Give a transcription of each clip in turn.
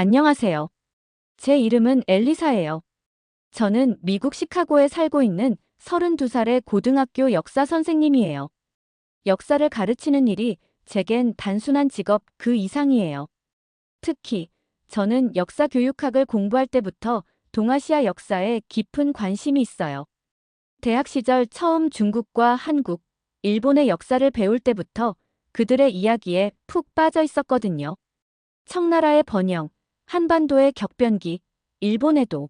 안녕하세요. 제 이름은 엘리사예요. 저는 미국 시카고에 살고 있는 32살의 고등학교 역사 선생님이에요. 역사를 가르치는 일이 제겐 단순한 직업 그 이상이에요. 특히 저는 역사 교육학을 공부할 때부터 동아시아 역사에 깊은 관심이 있어요. 대학 시절 처음 중국과 한국, 일본의 역사를 배울 때부터 그들의 이야기에 푹 빠져 있었거든요. 청나라의 번영, 한반도의 격변기, 일본에도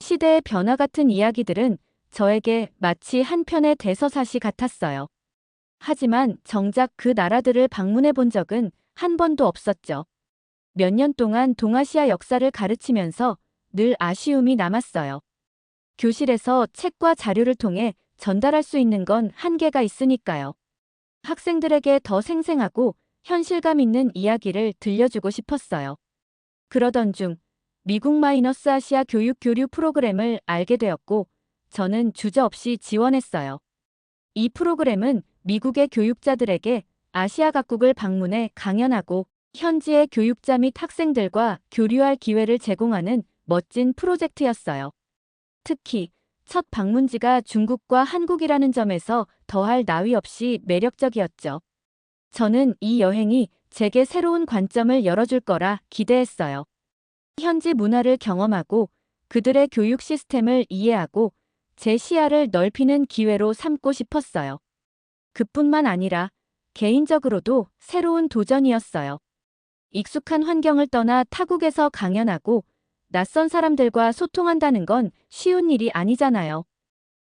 시대의 변화 같은 이야기들은 저에게 마치 한 편의 대서사시 같았어요. 하지만 정작 그 나라들을 방문해 본 적은 한 번도 없었죠. 몇 년 동안 동아시아 역사를 가르치면서 늘 아쉬움이 남았어요. 교실에서 책과 자료를 통해 전달할 수 있는 건 한계가 있으니까요. 학생들에게 더 생생하고 현실감 있는 이야기를 들려주고 싶었어요. 그러던 중 미국 마이너스 아시아 교육 교류 프로그램을 알게 되었고 저는 주저없이 지원했어요. 이 프로그램은 미국의 교육자들에게 아시아 각국을 방문해 강연하고 현지의 교육자 및 학생들과 교류할 기회를 제공하는 멋진 프로젝트였어요. 특히 첫 방문지가 중국과 한국이라는 점에서 더할 나위 없이 매력적이었죠. 저는 이 여행이 제게 새로운 관점을 열어줄 거라 기대했어요. 현지 문화를 경험하고 그들의 교육 시스템을 이해하고 제 시야를 넓히는 기회로 삼고 싶었어요. 그뿐만 아니라 개인적으로도 새로운 도전이었어요. 익숙한 환경을 떠나 타국에서 강연하고 낯선 사람들과 소통한다는 건 쉬운 일이 아니잖아요.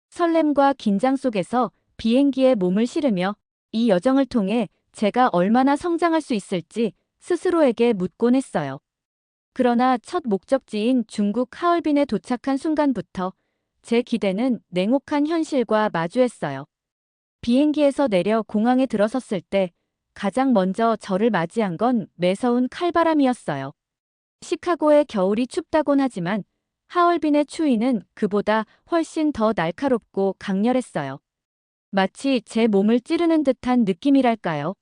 설렘과 긴장 속에서 비행기에 몸을 실으며 이 여정을 통해 제가 얼마나 성장할 수 있을지 스스로에게 묻곤 했어요. 그러나 첫 목적지인 중국 하얼빈에 도착한 순간부터 제 기대는 냉혹한 현실과 마주했어요. 비행기에서 내려 공항에 들어섰을 때 가장 먼저 저를 맞이한 건 매서운 칼바람이었어요. 시카고의 겨울이 춥다곤 하지만 하얼빈의 추위는 그보다 훨씬 더 날카롭고 강렬했어요. 마치 제 몸을 찌르는 듯한 느낌이랄까요.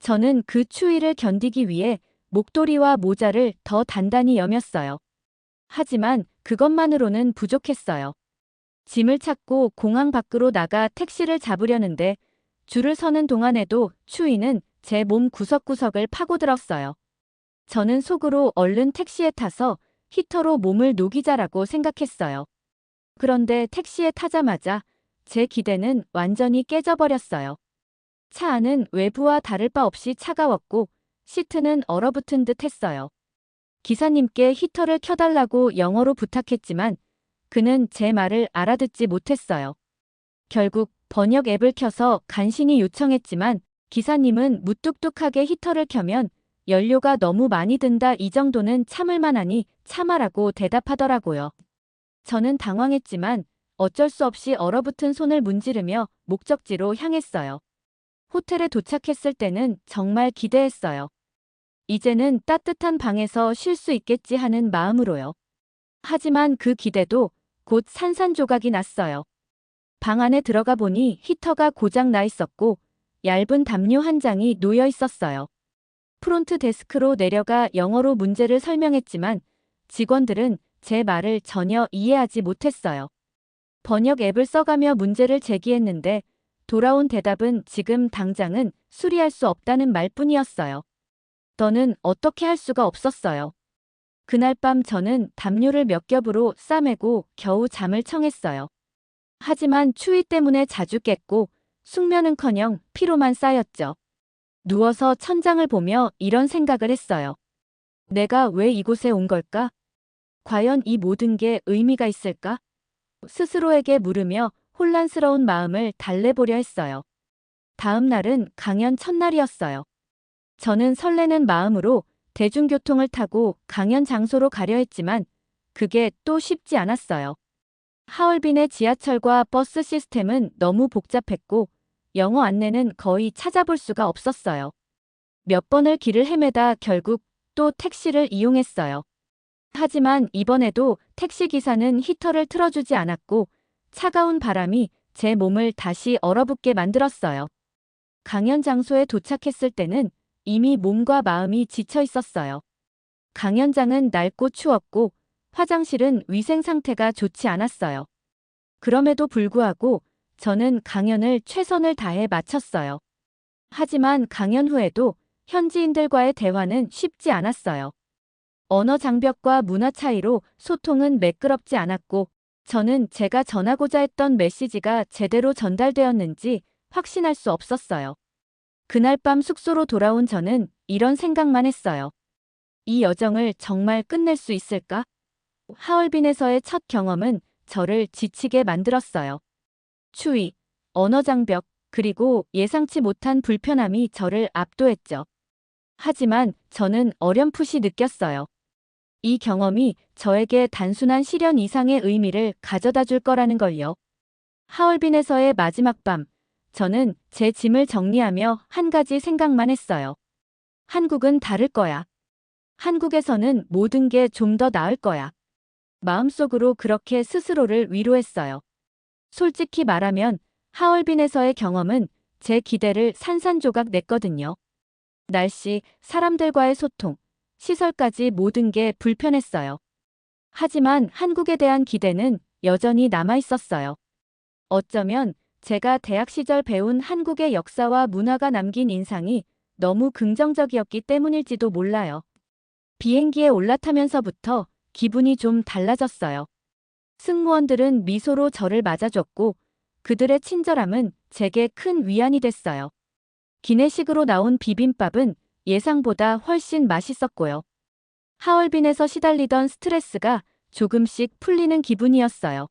저는 그 추위를 견디기 위해 목도리와 모자를 더 단단히 여몄어요. 하지만 그것만으로는 부족했어요. 짐을 찾고 공항 밖으로 나가 택시를 잡으려는데 줄을 서는 동안에도 추위는 제 몸 구석구석을 파고들었어요. 저는 속으로 얼른 택시에 타서 히터로 몸을 녹이자라고 생각했어요. 그런데 택시에 타자마자 제 기대는 완전히 깨져버렸어요. 차 안은 외부와 다를 바 없이 차가웠고 시트는 얼어붙은 듯 했어요. 기사님께 히터를 켜달라고 영어로 부탁했지만 그는 제 말을 알아듣지 못했어요. 결국 번역 앱을 켜서 간신히 요청했지만 기사님은 무뚝뚝하게 히터를 켜면 연료가 너무 많이 든다 이 정도는 참을 만하니 참아라고 대답하더라고요. 저는 당황했지만 어쩔 수 없이 얼어붙은 손을 문지르며 목적지로 향했어요. 호텔에 도착했을 때는 정말 기대했어요. 이제는 따뜻한 방에서 쉴 수 있겠지 하는 마음으로요. 하지만 그 기대도 곧 산산조각이 났어요. 방 안에 들어가 보니 히터가 고장 나 있었고 얇은 담요 한 장이 놓여 있었어요. 프론트 데스크로 내려가 영어로 문제를 설명했지만 직원들은 제 말을 전혀 이해하지 못했어요. 번역 앱을 써가며 문제를 제기했는데 돌아온 대답은 지금 당장은 수리할 수 없다는 말뿐이었어요. 더는 어떻게 할 수가 없었어요. 그날 밤 저는 담요를 몇 겹으로 싸매고 겨우 잠을 청했어요. 하지만 추위 때문에 자주 깼고 숙면은커녕 피로만 쌓였죠. 누워서 천장을 보며 이런 생각을 했어요. 내가 왜 이곳에 온 걸까? 과연 이 모든 게 의미가 있을까? 스스로에게 물으며 혼란스러운 마음을 달래보려 했어요. 다음 날은 강연 첫날이었어요. 저는 설레는 마음으로 대중교통을 타고 강연 장소로 가려 했지만 그게 또 쉽지 않았어요. 하얼빈의 지하철과 버스 시스템은 너무 복잡했고 영어 안내는 거의 찾아볼 수가 없었어요. 몇 번을 길을 헤매다 결국 또 택시를 이용했어요. 하지만 이번에도 택시기사는 히터를 틀어주지 않았고 차가운 바람이 제 몸을 다시 얼어붙게 만들었어요. 강연 장소에 도착했을 때는 이미 몸과 마음이 지쳐 있었어요. 강연장은 낡고 추웠고 화장실은 위생 상태가 좋지 않았어요. 그럼에도 불구하고 저는 강연을 최선을 다해 마쳤어요. 하지만 강연 후에도 현지인들과의 대화는 쉽지 않았어요. 언어 장벽과 문화 차이로 소통은 매끄럽지 않았고 저는 제가 전하고자 했던 메시지가 제대로 전달되었는지 확신할 수 없었어요. 그날 밤 숙소로 돌아온 저는 이런 생각만 했어요. 이 여정을 정말 끝낼 수 있을까? 하얼빈에서의 첫 경험은 저를 지치게 만들었어요. 추위, 언어 장벽, 그리고 예상치 못한 불편함이 저를 압도했죠. 하지만 저는 어렴풋이 느꼈어요. 이 경험이 저에게 단순한 시련 이상의 의미를 가져다 줄 거라는 걸요. 하얼빈에서의 마지막 밤, 저는 제 짐을 정리하며 한 가지 생각만 했어요. 한국은 다를 거야. 한국에서는 모든 게 좀 더 나을 거야. 마음속으로 그렇게 스스로를 위로했어요. 솔직히 말하면 하얼빈에서의 경험은 제 기대를 산산조각 냈거든요. 날씨, 사람들과의 소통, 시설까지 모든 게 불편했어요. 하지만 한국에 대한 기대는 여전히 남아 있었어요. 어쩌면 제가 대학 시절 배운 한국의 역사와 문화가 남긴 인상이 너무 긍정적이었기 때문일지도 몰라요. 비행기에 올라타면서부터 기분이 좀 달라졌어요. 승무원들은 미소로 저를 맞아줬고 그들의 친절함은 제게 큰 위안이 됐어요. 기내식으로 나온 비빔밥은 예상보다 훨씬 맛있었고요. 하얼빈에서 시달리던 스트레스가 조금씩 풀리는 기분이었어요.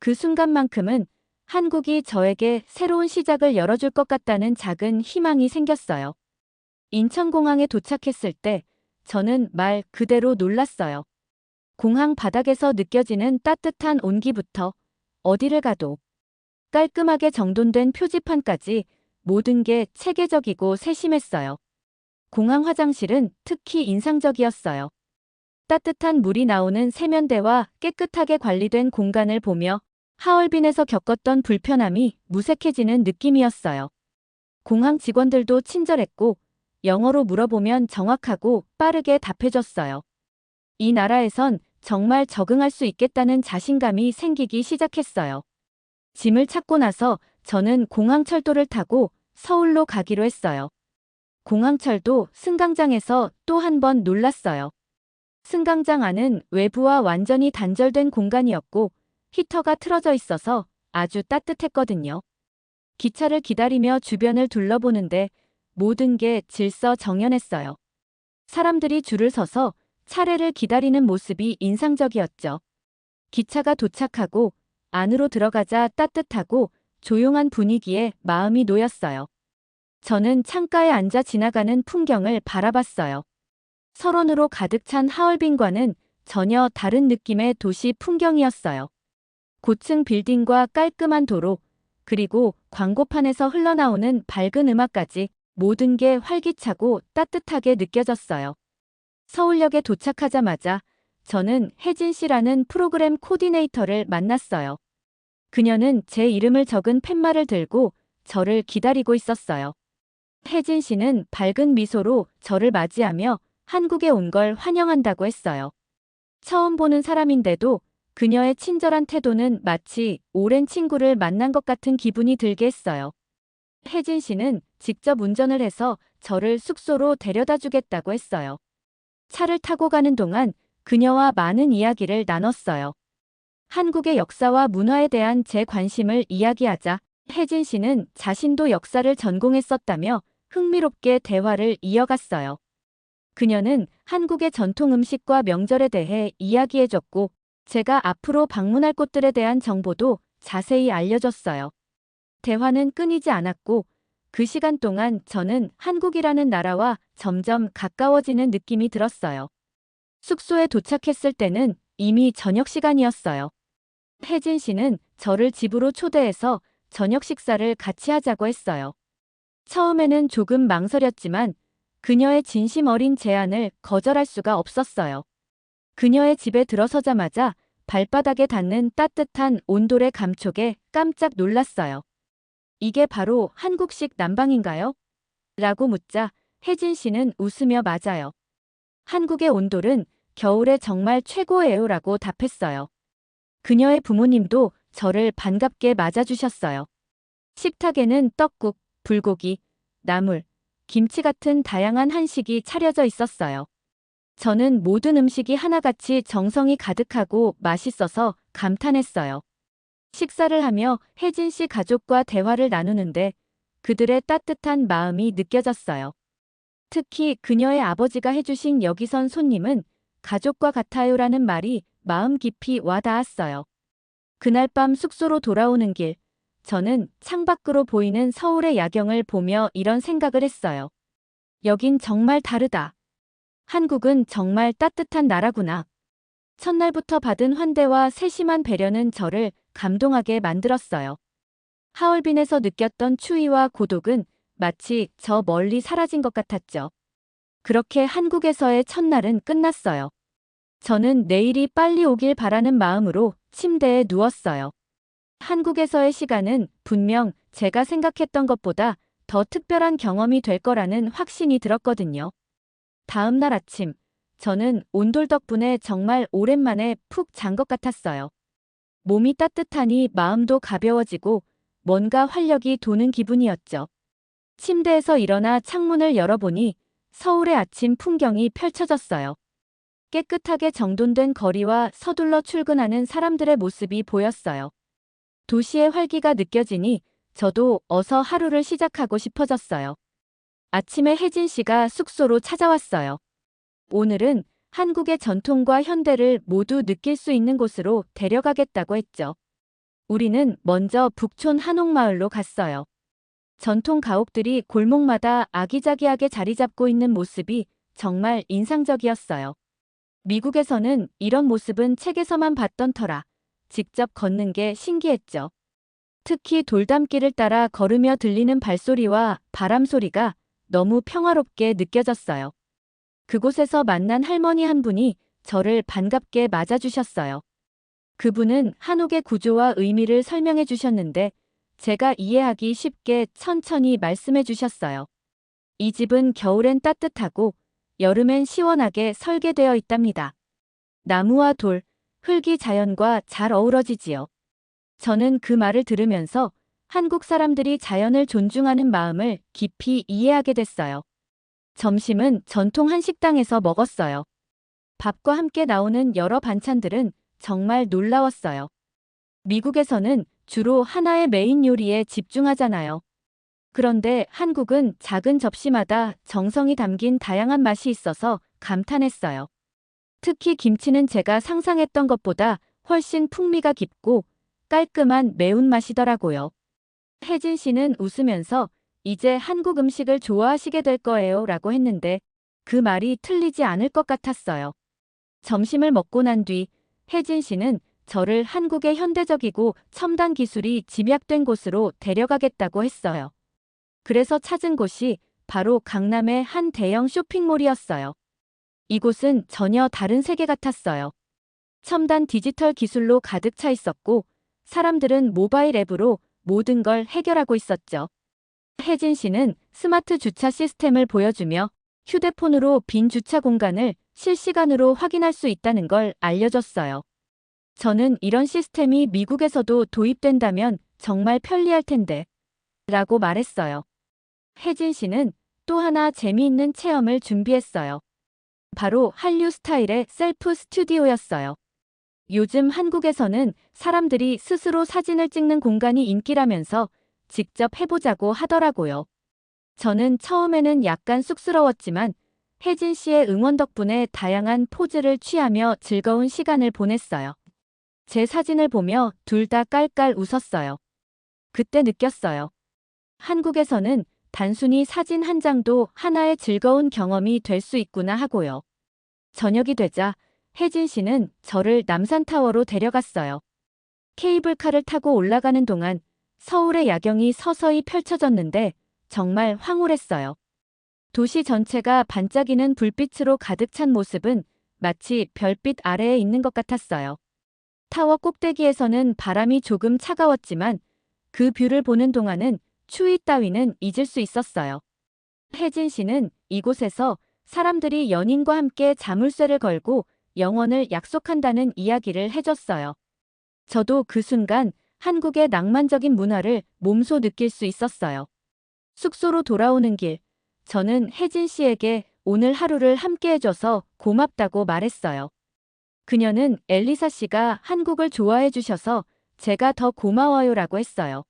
그 순간만큼은 한국이 저에게 새로운 시작을 열어줄 것 같다는 작은 희망이 생겼어요. 인천공항에 도착했을 때 저는 말 그대로 놀랐어요. 공항 바닥에서 느껴지는 따뜻한 온기부터 어디를 가도 깔끔하게 정돈된 표지판까지 모든 게 체계적이고 세심했어요. 공항 화장실은 특히 인상적이었어요. 따뜻한 물이 나오는 세면대와 깨끗하게 관리된 공간을 보며 하얼빈에서 겪었던 불편함이 무색해지는 느낌이었어요. 공항 직원들도 친절했고 영어로 물어보면 정확하고 빠르게 답해줬어요. 이 나라에선 정말 적응할 수 있겠다는 자신감이 생기기 시작했어요. 짐을 찾고 나서 저는 공항철도를 타고 서울로 가기로 했어요. 공항철도 승강장에서 또 한 번 놀랐어요. 승강장 안은 외부와 완전히 단절된 공간이었고 히터가 틀어져 있어서 아주 따뜻했거든요. 기차를 기다리며 주변을 둘러보는데 모든 게 질서 정연했어요. 사람들이 줄을 서서 차례를 기다리는 모습이 인상적이었죠. 기차가 도착하고 안으로 들어가자 따뜻하고 조용한 분위기에 마음이 놓였어요. 저는 창가에 앉아 지나가는 풍경을 바라봤어요. 설원으로 가득 찬 하얼빈과는 전혀 다른 느낌의 도시 풍경이었어요. 고층 빌딩과 깔끔한 도로, 그리고 광고판에서 흘러나오는 밝은 음악까지 모든 게 활기차고 따뜻하게 느껴졌어요. 서울역에 도착하자마자 저는 혜진 씨라는 프로그램 코디네이터를 만났어요. 그녀는 제 이름을 적은 팻말을 들고 저를 기다리고 있었어요. 혜진 씨는 밝은 미소로 저를 맞이하며 한국에 온 걸 환영한다고 했어요. 처음 보는 사람인데도 그녀의 친절한 태도는 마치 오랜 친구를 만난 것 같은 기분이 들게 했어요. 혜진 씨는 직접 운전을 해서 저를 숙소로 데려다 주겠다고 했어요. 차를 타고 가는 동안 그녀와 많은 이야기를 나눴어요. 한국의 역사와 문화에 대한 제 관심을 이야기하자 혜진 씨는 자신도 역사를 전공했었다며 흥미롭게 대화를 이어갔어요. 그녀는 한국의 전통 음식과 명절에 대해 이야기해줬고 제가 앞으로 방문할 곳들에 대한 정보도 자세히 알려줬어요. 대화는 끊이지 않았고 그 시간 동안 저는 한국이라는 나라와 점점 가까워지는 느낌이 들었어요. 숙소에 도착했을 때는 이미 저녁 시간이었어요. 혜진 씨는 저를 집으로 초대해서 저녁 식사를 같이 하자고 했어요. 처음에는 조금 망설였지만 그녀의 진심 어린 제안을 거절할 수가 없었어요. 그녀의 집에 들어서자마자 발바닥에 닿는 따뜻한 온돌의 감촉에 깜짝 놀랐어요. 이게 바로 한국식 난방인가요? 라고 묻자 혜진 씨는 웃으며 맞아요. 한국의 온돌은 겨울에 정말 최고예요 라고 답했어요. 그녀의 부모님도 저를 반갑게 맞아주셨어요. 식탁에는 떡국, 불고기, 나물, 김치 같은 다양한 한식이 차려져 있었어요. 저는 모든 음식이 하나같이 정성이 가득하고 맛있어서 감탄했어요. 식사를 하며 혜진 씨 가족과 대화를 나누는데 그들의 따뜻한 마음이 느껴졌어요. 특히 그녀의 아버지가 해주신 여기선 손님은 가족과 같아요라는 말이 마음 깊이 와닿았어요. 그날 밤 숙소로 돌아오는 길, 저는 창밖으로 보이는 서울의 야경을 보며 이런 생각을 했어요. 여긴 정말 다르다. 한국은 정말 따뜻한 나라구나. 첫날부터 받은 환대와 세심한 배려는 저를 감동하게 만들었어요. 하얼빈에서 느꼈던 추위와 고독은 마치 저 멀리 사라진 것 같았죠. 그렇게 한국에서의 첫날은 끝났어요. 저는 내일이 빨리 오길 바라는 마음으로 침대에 누웠어요. 한국에서의 시간은 분명 제가 생각했던 것보다 더 특별한 경험이 될 거라는 확신이 들었거든요. 다음 날 아침, 저는 온돌 덕분에 정말 오랜만에 푹 잔 것 같았어요. 몸이 따뜻하니 마음도 가벼워지고 뭔가 활력이 도는 기분이었죠. 침대에서 일어나 창문을 열어보니 서울의 아침 풍경이 펼쳐졌어요. 깨끗하게 정돈된 거리와 서둘러 출근하는 사람들의 모습이 보였어요. 도시의 활기가 느껴지니 저도 어서 하루를 시작하고 싶어졌어요. 아침에 혜진 씨가 숙소로 찾아왔어요. 오늘은 한국의 전통과 현대를 모두 느낄 수 있는 곳으로 데려가겠다고 했죠. 우리는 먼저 북촌 한옥마을로 갔어요. 전통 가옥들이 골목마다 아기자기하게 자리 잡고 있는 모습이 정말 인상적이었어요. 미국에서는 이런 모습은 책에서만 봤던 터라 직접 걷는 게 신기했죠. 특히 돌담길을 따라 걸으며 들리는 발소리와 바람 소리가 너무 평화롭게 느껴졌어요. 그곳에서 만난 할머니 한 분이 저를 반갑게 맞아주셨어요. 그분은 한옥의 구조와 의미를 설명해 주셨는데 제가 이해하기 쉽게 천천히 말씀해 주셨어요. 이 집은 겨울엔 따뜻하고 여름엔 시원하게 설계되어 있답니다. 나무와 돌, 흙이 자연과 잘 어우러지지요. 저는 그 말을 들으면서 한국 사람들이 자연을 존중하는 마음을 깊이 이해하게 됐어요. 점심은 전통 한식당에서 먹었어요. 밥과 함께 나오는 여러 반찬들은 정말 놀라웠어요. 미국에서는 주로 하나의 메인 요리에 집중하잖아요. 그런데 한국은 작은 접시마다 정성이 담긴 다양한 맛이 있어서 감탄했어요. 특히 김치는 제가 상상했던 것보다 훨씬 풍미가 깊고 깔끔한 매운맛이더라고요. 혜진 씨는 웃으면서 이제 한국 음식을 좋아하시게 될 거예요 라고 했는데 그 말이 틀리지 않을 것 같았어요. 점심을 먹고 난 뒤 혜진 씨는 저를 한국의 현대적이고 첨단 기술이 집약된 곳으로 데려가겠다고 했어요. 그래서 찾은 곳이 바로 강남의 한 대형 쇼핑몰이었어요. 이곳은 전혀 다른 세계 같았어요. 첨단 디지털 기술로 가득 차 있었고 사람들은 모바일 앱으로 모든 걸 해결하고 있었죠. 혜진 씨는 스마트 주차 시스템을 보여주며 휴대폰으로 빈 주차 공간을 실시간으로 확인할 수 있다는 걸 알려줬어요. 저는 이런 시스템이 미국에서도 도입된다면 정말 편리할 텐데. 라고 말했어요. 혜진 씨는 또 하나 재미있는 체험을 준비했어요. 바로 한류 스타일의 셀프 스튜디오였어요. 요즘 한국에서는 사람들이 스스로 사진을 찍는 공간이 인기라면서 직접 해보자고 하더라고요. 저는 처음에는 약간 쑥스러웠지만 혜진 씨의 응원 덕분에 다양한 포즈를 취하며 즐거운 시간을 보냈어요. 제 사진을 보며 둘 다 깔깔 웃었어요. 그때 느꼈어요. 한국에서는 단순히 사진 한 장도 하나의 즐거운 경험이 될 수 있구나 하고요. 저녁이 되자 혜진 씨는 저를 남산타워로 데려갔어요. 케이블카를 타고 올라가는 동안 서울의 야경이 서서히 펼쳐졌는데 정말 황홀했어요. 도시 전체가 반짝이는 불빛으로 가득 찬 모습은 마치 별빛 아래에 있는 것 같았어요. 타워 꼭대기에서는 바람이 조금 차가웠지만 그 뷰를 보는 동안은 추위 따위는 잊을 수 있었어요. 혜진 씨는 이곳에서 사람들이 연인과 함께 자물쇠를 걸고 영원을 약속한다는 이야기를 해줬어요. 저도 그 순간 한국의 낭만적인 문화를 몸소 느낄 수 있었어요. 숙소로 돌아오는 길, 저는 혜진 씨에게 오늘 하루를 함께 해줘서 고맙다고 말했어요. 그녀는 엘리사 씨가 한국을 좋아해 주셔서 제가 더 고마워요라고 했어요.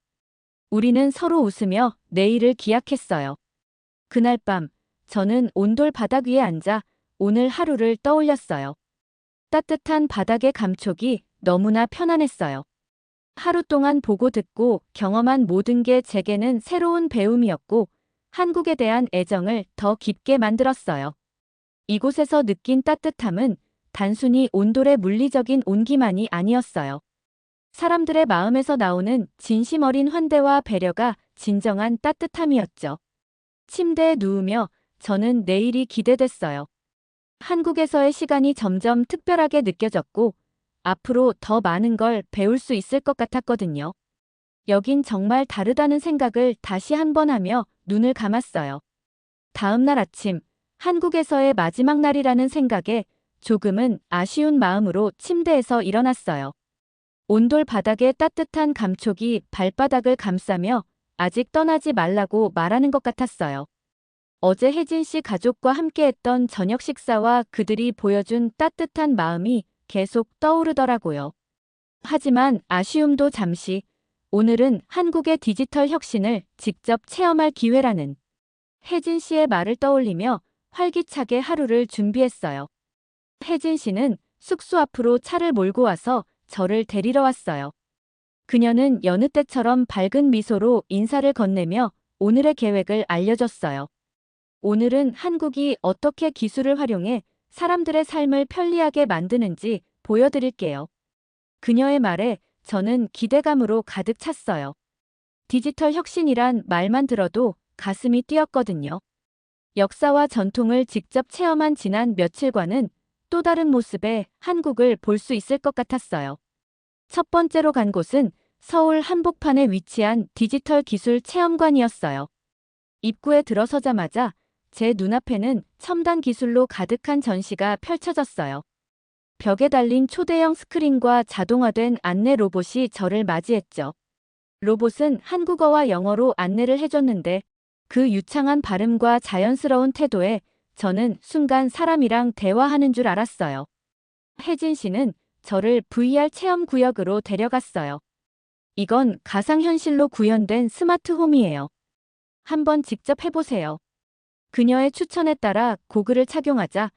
우리는 서로 웃으며 내일을 기약했어요. 그날 밤, 저는 온돌 바닥 위에 앉아 오늘 하루를 떠올렸어요. 따뜻한 바닥의 감촉이 너무나 편안했어요. 하루 동안 보고 듣고 경험한 모든 게 제게는 새로운 배움이었고 한국에 대한 애정을 더 깊게 만들었어요. 이곳에서 느낀 따뜻함은 단순히 온돌의 물리적인 온기만이 아니었어요. 사람들의 마음에서 나오는 진심 어린 환대와 배려가 진정한 따뜻함이었죠. 침대에 누우며 저는 내일이 기대됐어요. 한국에서의 시간이 점점 특별하게 느껴졌고 앞으로 더 많은 걸 배울 수 있을 것 같았거든요. 여긴 정말 다르다는 생각을 다시 한 번 하며 눈을 감았어요. 다음 날 아침, 한국에서의 마지막 날이라는 생각에 조금은 아쉬운 마음으로 침대에서 일어났어요. 온돌 바닥의 따뜻한 감촉이 발바닥을 감싸며 아직 떠나지 말라고 말하는 것 같았어요. 어제 혜진 씨 가족과 함께했던 저녁 식사와 그들이 보여준 따뜻한 마음이 계속 떠오르더라고요. 하지만 아쉬움도 잠시 오늘은 한국의 디지털 혁신을 직접 체험할 기회라는 혜진 씨의 말을 떠올리며 활기차게 하루를 준비했어요. 혜진 씨는 숙소 앞으로 차를 몰고 와서 저를 데리러 왔어요. 그녀는 여느 때처럼 밝은 미소로 인사를 건네며 오늘의 계획을 알려줬어요. 오늘은 한국이 어떻게 기술을 활용해 사람들의 삶을 편리하게 만드는지 보여드릴게요. 그녀의 말에 저는 기대감으로 가득 찼어요. 디지털 혁신이란 말만 들어도 가슴이 뛰었거든요. 역사와 전통을 직접 체험한 지난 며칠과는 또 다른 모습의 한국을 볼 수 있을 것 같았어요. 첫 번째로 간 곳은 서울 한복판에 위치한 디지털 기술 체험관이었어요. 입구에 들어서자마자 제 눈앞에는 첨단 기술로 가득한 전시가 펼쳐졌어요. 벽에 달린 초대형 스크린과 자동화된 안내 로봇이 저를 맞이했죠. 로봇은 한국어와 영어로 안내를 해줬는데 그 유창한 발음과 자연스러운 태도에 저는 순간 사람이랑 대화하는 줄 알았어요. 혜진 씨는 저를 VR 체험 구역으로 데려갔어요. 이건 가상현실로 구현된 스마트 홈이에요. 한번 직접 해보세요. 그녀의 추천에 따라 고글을 착용하자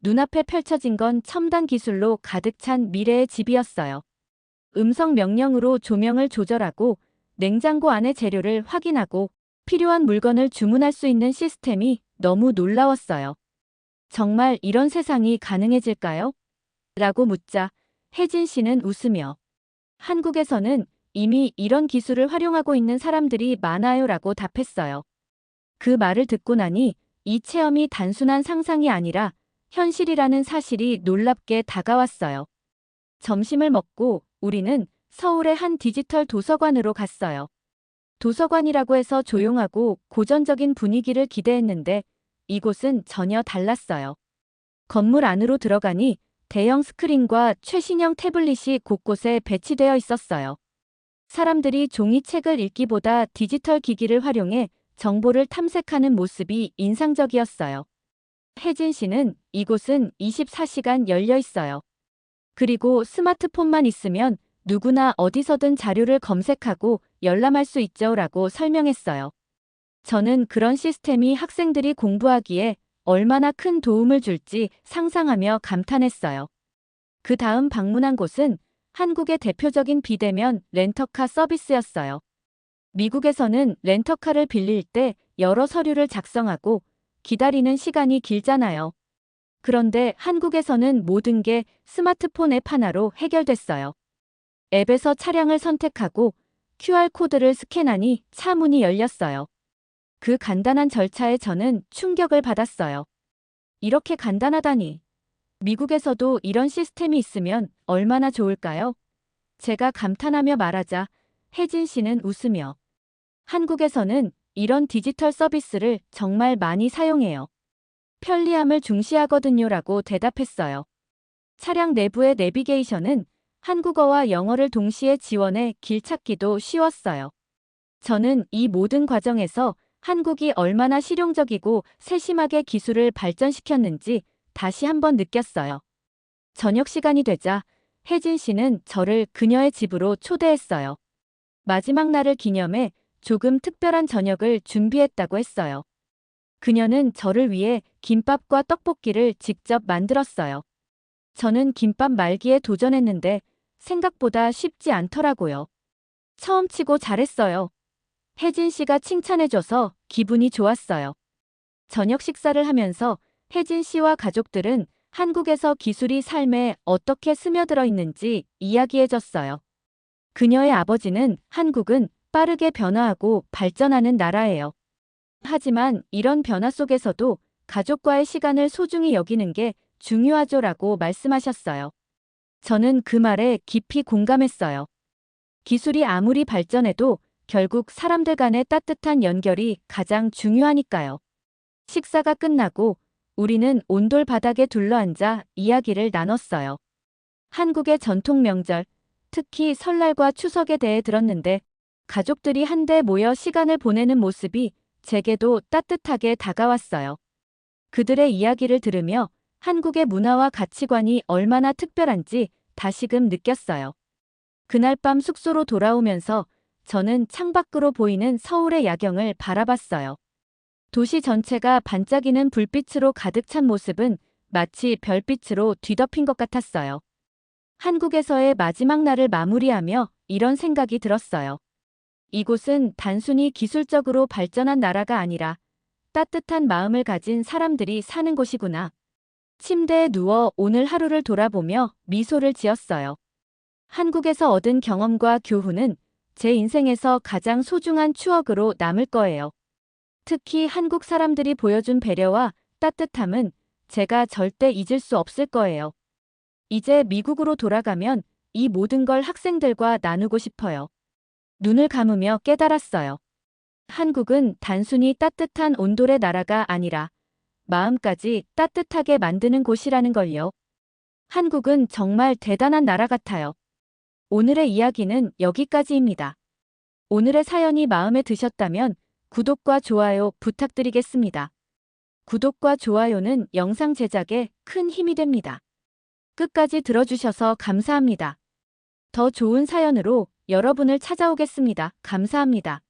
눈앞에 펼쳐진 건 첨단 기술로 가득 찬 미래의 집이었어요. 음성 명령으로 조명을 조절하고 냉장고 안의 재료를 확인하고 필요한 물건을 주문할 수 있는 시스템이 너무 놀라웠어요. 정말 이런 세상이 가능해질까요? 라고 묻자 혜진 씨는 웃으며 한국에서는 이미 이런 기술을 활용하고 있는 사람들이 많아요 라고 답했어요. 그 말을 듣고 나니 이 체험이 단순한 상상이 아니라 현실이라는 사실이 놀랍게 다가왔어요. 점심을 먹고 우리는 서울의 한 디지털 도서관으로 갔어요. 도서관이라고 해서 조용하고 고전적인 분위기를 기대했는데 이곳은 전혀 달랐어요. 건물 안으로 들어가니 대형 스크린과 최신형 태블릿이 곳곳에 배치되어 있었어요. 사람들이 종이책을 읽기보다 디지털 기기를 활용해 정보를 탐색하는 모습이 인상적이었어요. 혜진 씨는 이곳은 24시간 열려 있어요. 그리고 스마트폰만 있으면 누구나 어디서든 자료를 검색하고 열람할 수 있죠 라고 설명했어요. 저는 그런 시스템이 학생들이 공부하기에 얼마나 큰 도움을 줄지 상상하며 감탄했어요. 그 다음 방문한 곳은 한국의 대표적인 비대면 렌터카 서비스였어요. 미국에서는 렌터카를 빌릴 때 여러 서류를 작성하고 기다리는 시간이 길잖아요. 그런데 한국에서는 모든 게 스마트폰 앱 하나로 해결됐어요. 앱에서 차량을 선택하고 QR코드를 스캔하니 차 문이 열렸어요. 그 간단한 절차에 저는 충격을 받았어요. 이렇게 간단하다니. 미국에서도 이런 시스템이 있으면 얼마나 좋을까요? 제가 감탄하며 말하자 혜진 씨는 웃으며 한국에서는 이런 디지털 서비스를 정말 많이 사용해요. 편리함을 중시하거든요라고 대답했어요. 차량 내부의 내비게이션은 한국어와 영어를 동시에 지원해 길 찾기도 쉬웠어요. 저는 이 모든 과정에서 한국이 얼마나 실용적이고 세심하게 기술을 발전시켰는지 다시 한번 느꼈어요. 저녁 시간이 되자 혜진 씨는 저를 그녀의 집으로 초대했어요. 마지막 날을 기념해 조금 특별한 저녁을 준비했다고 했어요. 그녀는 저를 위해 김밥과 떡볶이를 직접 만들었어요. 저는 김밥 말기에 도전했는데 생각보다 쉽지 않더라고요. 처음 치고 잘했어요. 혜진 씨가 칭찬해줘서 기분이 좋았어요. 저녁 식사를 하면서 혜진 씨와 가족들은 한국에서 기술이 삶에 어떻게 스며들어 있는지 이야기해줬어요. 그녀의 아버지는 한국은 빠르게 변화하고 발전하는 나라예요. 하지만 이런 변화 속에서도 가족과의 시간을 소중히 여기는 게 중요하죠라고 말씀하셨어요. 저는 그 말에 깊이 공감했어요. 기술이 아무리 발전해도 결국 사람들 간의 따뜻한 연결이 가장 중요하니까요. 식사가 끝나고 우리는 온돌 바닥에 둘러앉아 이야기를 나눴어요. 한국의 전통 명절, 특히 설날과 추석에 대해 들었는데 가족들이 한데 모여 시간을 보내는 모습이 제게도 따뜻하게 다가왔어요. 그들의 이야기를 들으며 한국의 문화와 가치관이 얼마나 특별한지 다시금 느꼈어요. 그날 밤 숙소로 돌아오면서 저는 창밖으로 보이는 서울의 야경을 바라봤어요. 도시 전체가 반짝이는 불빛으로 가득 찬 모습은 마치 별빛으로 뒤덮인 것 같았어요. 한국에서의 마지막 날을 마무리하며 이런 생각이 들었어요. 이곳은 단순히 기술적으로 발전한 나라가 아니라 따뜻한 마음을 가진 사람들이 사는 곳이구나. 침대에 누워 오늘 하루를 돌아보며 미소를 지었어요. 한국에서 얻은 경험과 교훈은 제 인생에서 가장 소중한 추억으로 남을 거예요. 특히 한국 사람들이 보여준 배려와 따뜻함은 제가 절대 잊을 수 없을 거예요. 이제 미국으로 돌아가면 이 모든 걸 학생들과 나누고 싶어요. 눈을 감으며 깨달았어요. 한국은 단순히 따뜻한 온돌의 나라가 아니라 마음까지 따뜻하게 만드는 곳이라는 걸요. 한국은 정말 대단한 나라 같아요. 오늘의 이야기는 여기까지입니다. 오늘의 사연이 마음에 드셨다면 구독과 좋아요 부탁드리겠습니다. 구독과 좋아요는 영상 제작에 큰 힘이 됩니다. 끝까지 들어주셔서 감사합니다. 더 좋은 사연으로 여러분을 찾아오겠습니다. 감사합니다.